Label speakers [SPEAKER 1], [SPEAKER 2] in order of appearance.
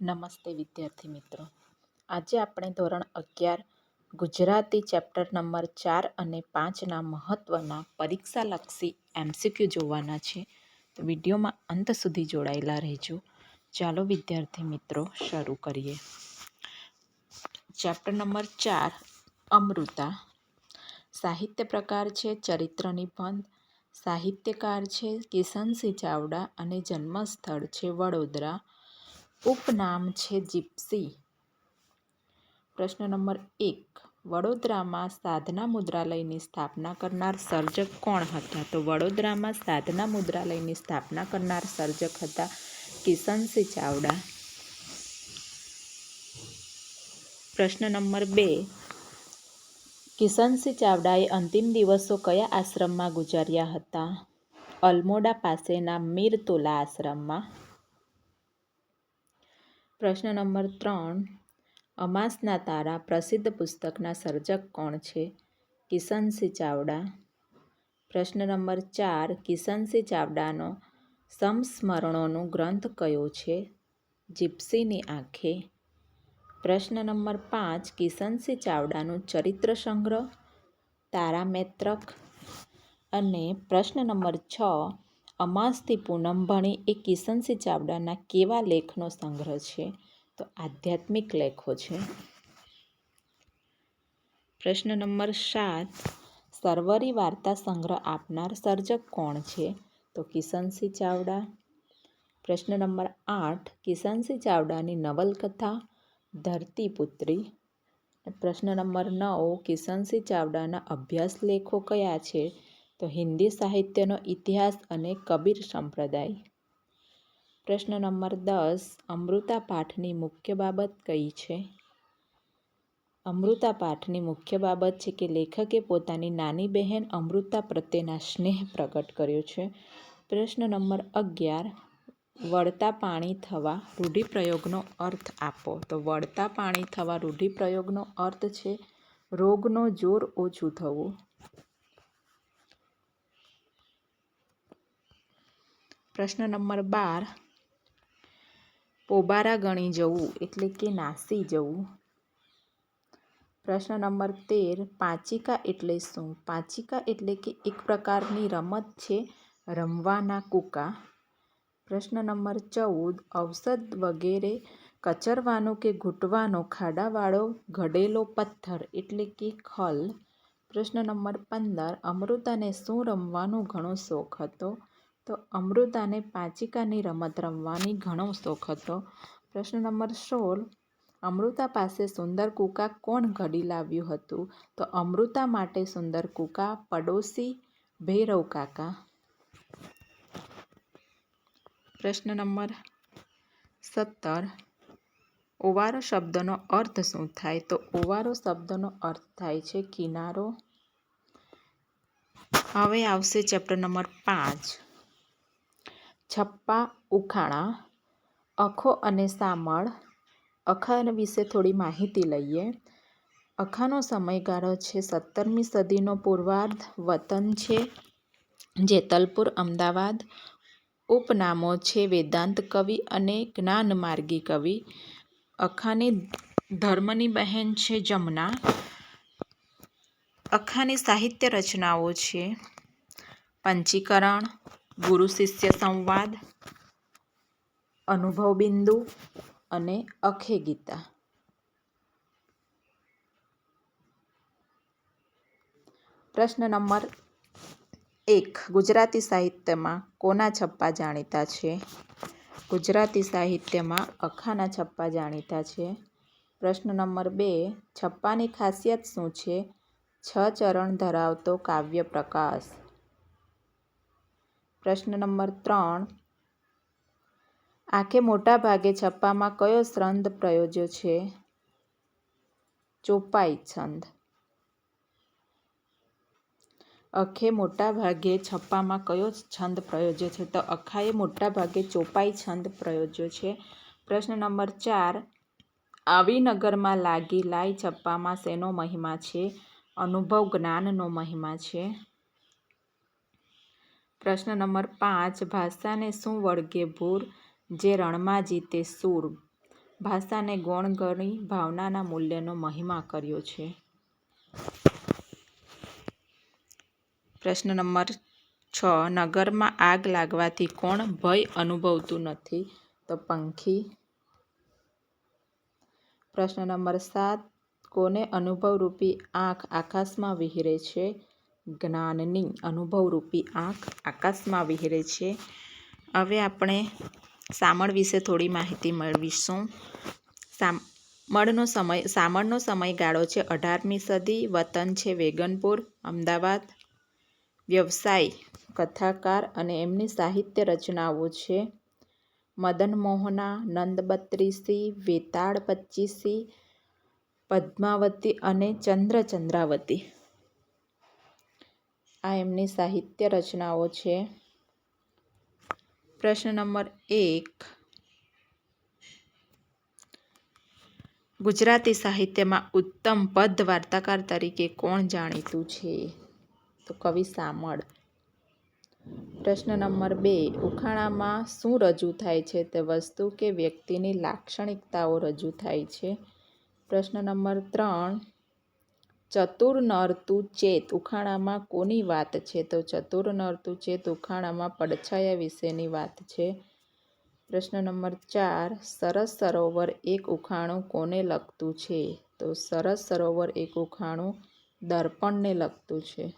[SPEAKER 1] નમસ્તે વિદ્યાર્થી મિત્રો. આજે આપણે ધોરણ અગિયાર, ગુજરાતી ચેપ્ટર નંબર ચાર અને પાંચના મહત્ત્વના પરીક્ષાલક્ષી એમસીક્યુ જોવાના છે. તો વિડીયોમાં અંત સુધી જોડાયેલા રહેજો. ચાલો વિદ્યાર્થી મિત્રો, શરૂ કરીએ. ચેપ્ટર નંબર ચાર, અમૃતા. સાહિત્ય પ્રકાર છે ચરિત્ર નિબંધ સાહિત્યકાર છે કિશનસિંહ ચાવડા અને જન્મસ્થળ છે વડોદરા. ઉપનામ છે જીપ્સી. પ્રશ્ન નંબર એક. વડોદરામાં સાધના મુદ્રાલયની સ્થાપના કરનાર સર્જક કોણ હતા? તો વડોદરામાં સાધના મુદ્રાલયની સ્થાપના કરનાર સર્જક હતા કિશનસિંહ ચાવડા. પ્રશ્ન નંબર બે. કિશનસિંહ ચાવડાએ અંતિમ દિવસો કયા આશ્રમમાં ગુજાર્યા હતા? અલમોડા પાસેના મીરતોલા આશ્રમમાં. પ્રશ્ન નંબર ત્રણ. અમાસના તારા પ્રસિદ્ધ પુસ્તકના સર્જક કોણ છે? કિશનસિંહ ચાવડા. પ્રશ્ન નંબર ચાર. કિશનસિંહ ચાવડાનો સંસ્મરણોનો ગ્રંથ કયો છે? જીપ્સીની આંખે. પ્રશ્ન નંબર પાંચ. કિશનસિંહ ચાવડાનું ચરિત્ર સંગ્રહ. તારામૈત્રક અને પ્રશ્ન નંબર છ. અમાસથી પૂનમ ભણી એ કિશનસિંહ ચાવડાના કેવા લેખનો સંગ્રહ છે? તો આધ્યાત્મિક લેખો છે. પ્રશ્ન નંબર સાત. સર્વરી વાર્તા સંગ્રહ આપનાર સર્જક કોણ છે? તો કિશનસિંહ ચાવડા. પ્રશ્ન નંબર આઠ. કિશનસિંહ ચાવડાની નવલકથા ધરતીપુત્રી. પ્રશ્ન નંબર નવ. કિશનસિંહ ચાવડાના અભ્યાસ લેખો કયા છે? તો હિન્દી સાહિત્યનો ઇતિહાસ અને કબીર સંપ્રદાય. પ્રશ્ન નંબર દસ, અમૃતા પાઠની મુખ્ય બાબત કઈ છે? અમૃતા પાઠની મુખ્ય બાબત છે કે લેખકે પોતાની નાની બહેન અમૃતા પ્રત્યેના સ્નેહ પ્રગટ કર્યો છે. પ્રશ્ન નંબર અગિયાર, વળતા પાણી થવા રૂઢિપ્રયોગનો અર્થ આપો. તો વળતા પાણી થવા રૂઢિપ્રયોગનો અર્થ છે રોગનો જોર ઓછું થવું. પ્રશ્ન નંબર બાર. પોબારા ગણી જવું એટલે કે નાસી જવું. પ્રશ્ન નંબર તેર, પાંચિકા એટલે શું? પાંચિકા એટલે કે એક પ્રકારની રમત છે રમવાના કૂકા. પ્રશ્ન નંબર ચૌદ, ઔષધ વગેરે કચરવાનો કે ઘૂંટવાનો ખાડાવાળો ઘડેલો પથ્થર એટલે કે ખલ. પ્રશ્ન નંબર પંદર અમૃતાને શું રમવાનો ઘણો શોખ હતો? તો અમૃતાને પાંચિકાની રમત રમવાની ઘણો શોખ હતો. પ્રશ્ન નંબર સોળ. અમૃતા પાસે સુંદર કૂકા કોણ ઘડી લાવ્યું હતું? તો અમૃતા માટે સુંદર કૂકા પડોશી ભૈરવ કાકા. પ્રશ્ન નંબર સત્તર. ઓવારો શબ્દનો અર્થ શું થાય? તો ઓવારો શબ્દનો અર્થ થાય છે કિનારો. હવે આવશે ચેપ્ટર નંબર પાંચ. છપ્પા, ઉખાણા, અખો અને સામળ. અખા વિશે થોડી માહિતી લઈએ. અખાનો સમયગાળો છે સત્તરમી સદીનો પૂર્વાર્ધ વતન છે જેતલપુર અમદાવાદ ઉપનામો છે વેદાંત કવિ અને જ્ઞાનમાર્ગી કવિ. અખાની ધર્મની બહેન છે જમના. અખાની સાહિત્ય રચનાઓ છે પંચીકરણ ગુરુ શિષ્ય સંવાદ, અનુભવ બિંદુ અને અખે ગીતા. પ્રશ્ન નંબર એક. ગુજરાતી સાહિત્યમાં કોના છપ્પા જાણીતા છે? ગુજરાતી સાહિત્યમાં અખાના છપ્પા જાણીતા છે. પ્રશ્ન નંબર બે. છપ્પાની ખાસિયત શું છે? છ ચરણ ધરાવતો કાવ્ય પ્રકાશ. પ્રશ્ન નંબર ત્રણ. આંખે મોટા ભાગે છપ્પામાં કયો છંદ પ્રયોજ્યો છે? ચોપાઈ છંદ. અખે મોટા ભાગે છપ્પામાં કયો છંદ પ્રયોજ્યો છે? તો અખાએ મોટા ભાગે ચોપાઈ છંદ પ્રયોજ્યો છે. પ્રશ્ન નંબર ચાર. આવી નગરમાં લાગી લાઈ છપ્પામાં શેનો મહિમા છે? અનુભવ જ્ઞાનનો મહિમા છે. પ્રશ્ન નંબર પાંચ, ભાષાને શું વળગે ભૂર? જે રણમાં જીતે સૂર. ભાષાને ગૌણ ગણી ભાવનાના મૂલ્યનો મહિમા કર્યો છે. પ્રશ્ન નંબર છ, નગરમાં આગ લાગવાથી કોણ ભય અનુભવતું નથી? તો પંખી. પ્રશ્ન નંબર સાત, કોને અનુભવરૂપી આંખ આકાશમાં વિહરે છે? જ્ઞાનની અનુભવરૂપી આંખ આકાશમાં વિહરે છે. હવે આપણે સામળ વિશે થોડી માહિતી મેળવીશું. સામળનો સમય, સામળનો સમયગાળો છે અઢારમી સદી, વતન છે વેગનપુર, અમદાવાદ. વ્યવસાય, કથાકાર અને એમની સાહિત્ય રચનાઓ છે. મદન મોહના, નંદ બત્રીસી, વેતાળ પચ્ચીસી, પદ્માવતી અને ચંદ્ર ચંદ્રાવતી. આ એમની સાહિત્ય રચનાઓ છે. પ્રશ્ન નંબર એક. ગુજરાતી સાહિત્યમાં ઉત્તમ પદ વાર્તાકાર તરીકે કોણ જાણીતું છે? તો કવિ શામળ પ્રશ્ન નંબર બે. ઉખાણામાં શું રજૂ થાય છે? તે વસ્તુ કે વ્યક્તિની લાક્ષણિકતાઓ રજૂ થાય છે. પ્રશ્ન નંબર ત્રણ. ચતુર નરતુ ચેત. ઉખાણામાં કોની વાત છે? તો ચતુર નરતુ ચેત ઉખાણામાં પડછાયા વિશેની વાત છે. પ્રશ્ન નંબર ચાર, સરસ સરોવર એક ઉખાણું કોને લગતું છે? તો સરસ સરોવર એક ઉખાણું દર્પણને લગતું છે.